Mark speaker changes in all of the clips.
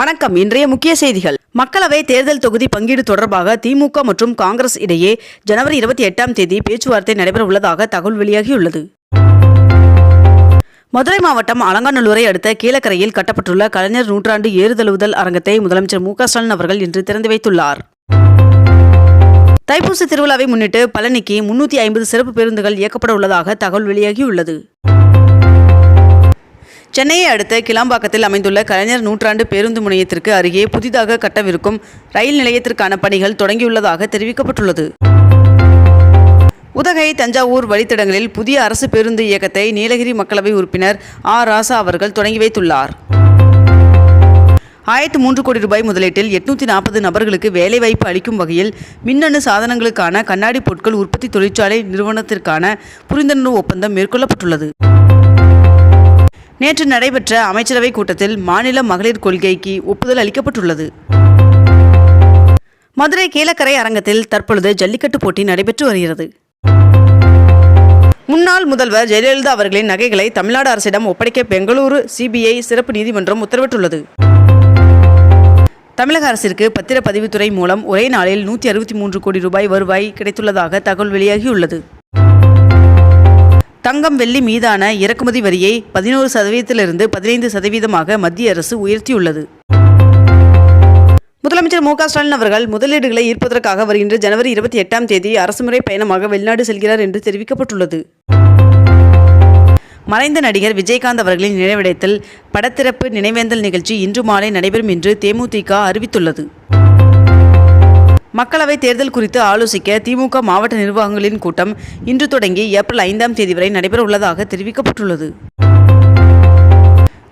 Speaker 1: வணக்கம். இன்றைய முக்கிய செய்திகள். மக்களவை தேர்தல் தொகுதி பங்கீடு தொடர்பாக திமுக மற்றும் காங்கிரஸ் இடையே ஜனவரி இருபத்தி எட்டாம் தேதி பேச்சுவார்த்தை நடைபெற உள்ளதாக தகவல் வெளியாகியுள்ளது. மதுரை மாவட்டம் அலங்காநல்லூரை அடுத்த கீழக்கரையில் கட்டப்பட்டுள்ள கலைஞர் நூற்றாண்டு ஏறுதழுவுதல் அரங்கத்தை முதலமைச்சர் மு ஸ்டாலின் அவர்கள் இன்று திறந்து வைத்துள்ளார். தைப்பூச திருவிழாவை முன்னிட்டு பழனிக்கு முன்னூற்றி ஐம்பது சிறப்பு பேருந்துகள் இயக்கப்பட உள்ளதாக தகவல் வெளியாகியுள்ளது. சென்னையை அடுத்த கிளாம்பாக்கத்தில் அமைந்துள்ள கலைஞர் நூற்றாண்டு பேருந்து முனையத்திற்கு அருகே புதிதாக கட்டவிருக்கும் ரயில் நிலையத்திற்கான பணிகள் தொடங்கியுள்ளதாக தெரிவிக்கப்பட்டுள்ளது. உதகை தஞ்சாவூர் வழித்தடங்களில் புதிய அரசு பேருந்து இயக்கத்தை நீலகிரி மக்களவை உறுப்பினர் ஆர். ராசா அவர்கள் தொடங்கி வைத்துள்ளார். ஆயிரத்து மூன்று கோடி ரூபாய் முதலீட்டில் எட்நூத்தி நாற்பது நபர்களுக்கு வேலைவாய்ப்பு அளிக்கும் வகையில் மின்னணு சாதனங்களுக்கான கண்ணாடி பொருட்கள் உற்பத்தி தொழிற்சாலை நிறுவனத்திற்கான புரிந்துணர்வு ஒப்பந்தம் மேற்கொள்ளப்பட்டுள்ளது. நேற்று நடைபெற்ற அமைச்சரவைக் கூட்டத்தில் மாநில மகளிர் கொள்கைக்கு ஒப்புதல் அளிக்கப்பட்டுள்ளது. மதுரை கீழக்கரை அரங்கத்தில் தற்பொழுது ஜல்லிக்கட்டு போட்டி நடைபெற்று வருகிறது. முன்னாள் முதல்வர் ஜெயலலிதா அவர்களின் நகைகளை தமிழ்நாடு அரசிடம் ஒப்படைக்க பெங்களூரு சிபிஐ சிறப்பு நீதிமன்றம் உத்தரவிட்டுள்ளது. தமிழக அரசிற்கு பத்திரப்பதிவுத்துறை மூலம் ஒரே நாளில் நூற்றி அறுபத்தி மூன்று கோடி ரூபாய் வருவாய் கிடைத்துள்ளதாக தகவல் வெளியாகியுள்ளது. தங்கம் வெள்ளி மீதான இறக்குமதி வரியை பதினோரு சதவீதத்திலிருந்து பதினைந்து சதவீதமாக மத்திய அரசு உயர்த்தியுள்ளது. முதலமைச்சர் மு க ஸ்டாலின் அவர்கள் முதலீடுகளை ஈர்ப்பதற்காக வருகின்ற ஜனவரி இருபத்தி எட்டாம் தேதி அரசுமுறை பயணமாக வெளிநாடு செல்கிறார் என்று தெரிவிக்கப்பட்டுள்ளது. மறைந்த நடிகர் விஜயகாந்த் அவர்களின் நினைவிடத்தில் படத்திறப்பு நினைவேந்தல் நிகழ்ச்சி இன்று மாலை நடைபெறும் என்று தேமுதிக அறிவித்துள்ளது. மக்களவை தேர்தல் குறித்து ஆலோசிக்க திமுக மாவட்ட நிர்வாகங்களின் கூட்டம் இன்று தொடங்கி ஏப்ரல் ஐந்தாம் தேதி வரை நடைபெற உள்ளதாக தெரிவிக்கப்பட்டுள்ளது.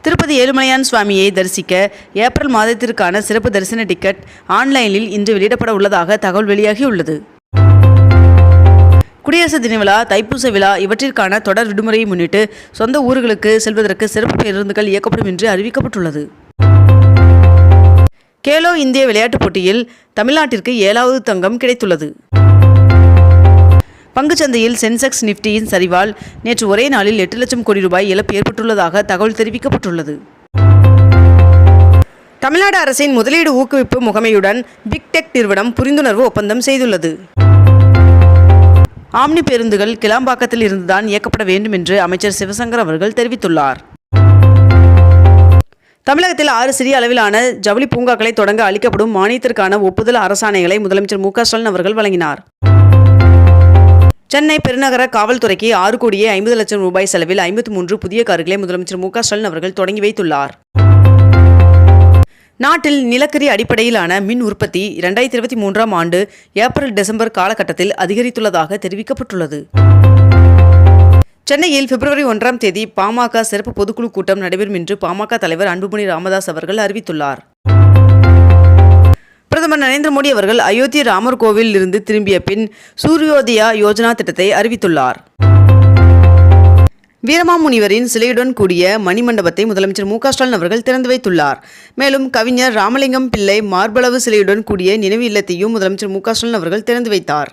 Speaker 1: திருப்பதி ஏழுமலையான் சுவாமியை தரிசிக்க ஏப்ரல் மாதத்திற்கான சிறப்பு தரிசன டிக்கெட் ஆன்லைனில் இன்று வெளியிடப்பட உள்ளதாக தகவல் வெளியாகியுள்ளது. குடியரசு தின விழா தைப்பூச விழா இவற்றிற்கான தொடர் விடுமுறையை முன்னிட்டு சொந்த ஊர்களுக்கு செல்வதற்கு சிறப்பு பேருந்துகள் இயக்கப்படும் என்று அறிவிக்கப்பட்டுள்ளது. கேலோ இந்திய விளையாட்டுப் போட்டியில் தமிழ்நாட்டிற்கு ஏழாவது தங்கம் கிடைத்துள்ளது. பங்குச்சந்தையில் சென்செக்ஸ் நிஃப்டியின் சரிவால் நேற்று ஒரே நாளில் எட்டு லட்சம் கோடி ரூபாய் இழப்பு ஏற்பட்டுள்ளதாக தகவல் தெரிவிக்கப்பட்டுள்ளது. தமிழ்நாடு அரசின் முதலீடு ஊக்குவிப்பு முகமையுடன் பிக் டெக் நிறுவனம் புரிந்துணர்வு ஒப்பந்தம் செய்துள்ளது. ஆம்னி பேருந்துகள் கிளாம்பாக்கத்தில் இருந்துதான் இயக்கப்பட வேண்டும் என்று அமைச்சர் சிவசங்கர் அவர்கள் தெரிவித்துள்ளார். தமிழகத்தில் ஆறு சிறிய அளவிலான ஜவுளி பூங்காக்களை தொடங்க அளிக்கப்படும் மானியத்திற்கான ஒப்புதல் அரசாணைகளை முதலமைச்சர் மு ஸ்டாலின் அவர்கள் வழங்கினார். சென்னை பெருநகர காவல்துறைக்கு ஆறு கோடியே ஐம்பது லட்சம் ரூபாய் செலவில் ஐம்பத்தி மூன்று புதிய கார்களை முதலமைச்சர் மு ஸ்டாலின் அவர்கள் தொடங்கி வைத்துள்ளார். நாட்டில் நிலக்கரி அடிப்படையிலான மின் உற்பத்தி இரண்டாயிரத்தி இருபத்தி மூன்றாம் ஆண்டு ஏப்ரல் டிசம்பர் காலகட்டத்தில் அதிகரித்துள்ளதாக தெரிவிக்கப்பட்டுள்ளது. சென்னையில் பிப்ரவரி ஒன்றாம் தேதி பாமக சிறப்பு பொதுக்குழு கூட்டம் நடைபெறும் என்று பாமக தலைவர் அன்புமணி ராமதாஸ் அவர்கள் அறிவித்துள்ளார். பிரதமர் நரேந்திர மோடி அவர்கள் அயோத்தி ராமர் கோவில் இருந்து திரும்பிய பின் சூரியோதயா யோஜனா திட்டத்தை அறிவித்துள்ளார். வீரமாமுனிவரின் சிலையுடன் கூடிய மணிமண்டபத்தை முதலமைச்சர் மு ஸ்டாலின் அவர்கள் திறந்து வைத்துள்ளார். மேலும் கவிஞர் ராமலிங்கம் பிள்ளை மார்பளவு சிலையுடன் கூடிய நினைவு இல்லத்தையும் முதலமைச்சர் மு ஸ்டாலின் அவர்கள் திறந்து வைத்தார்.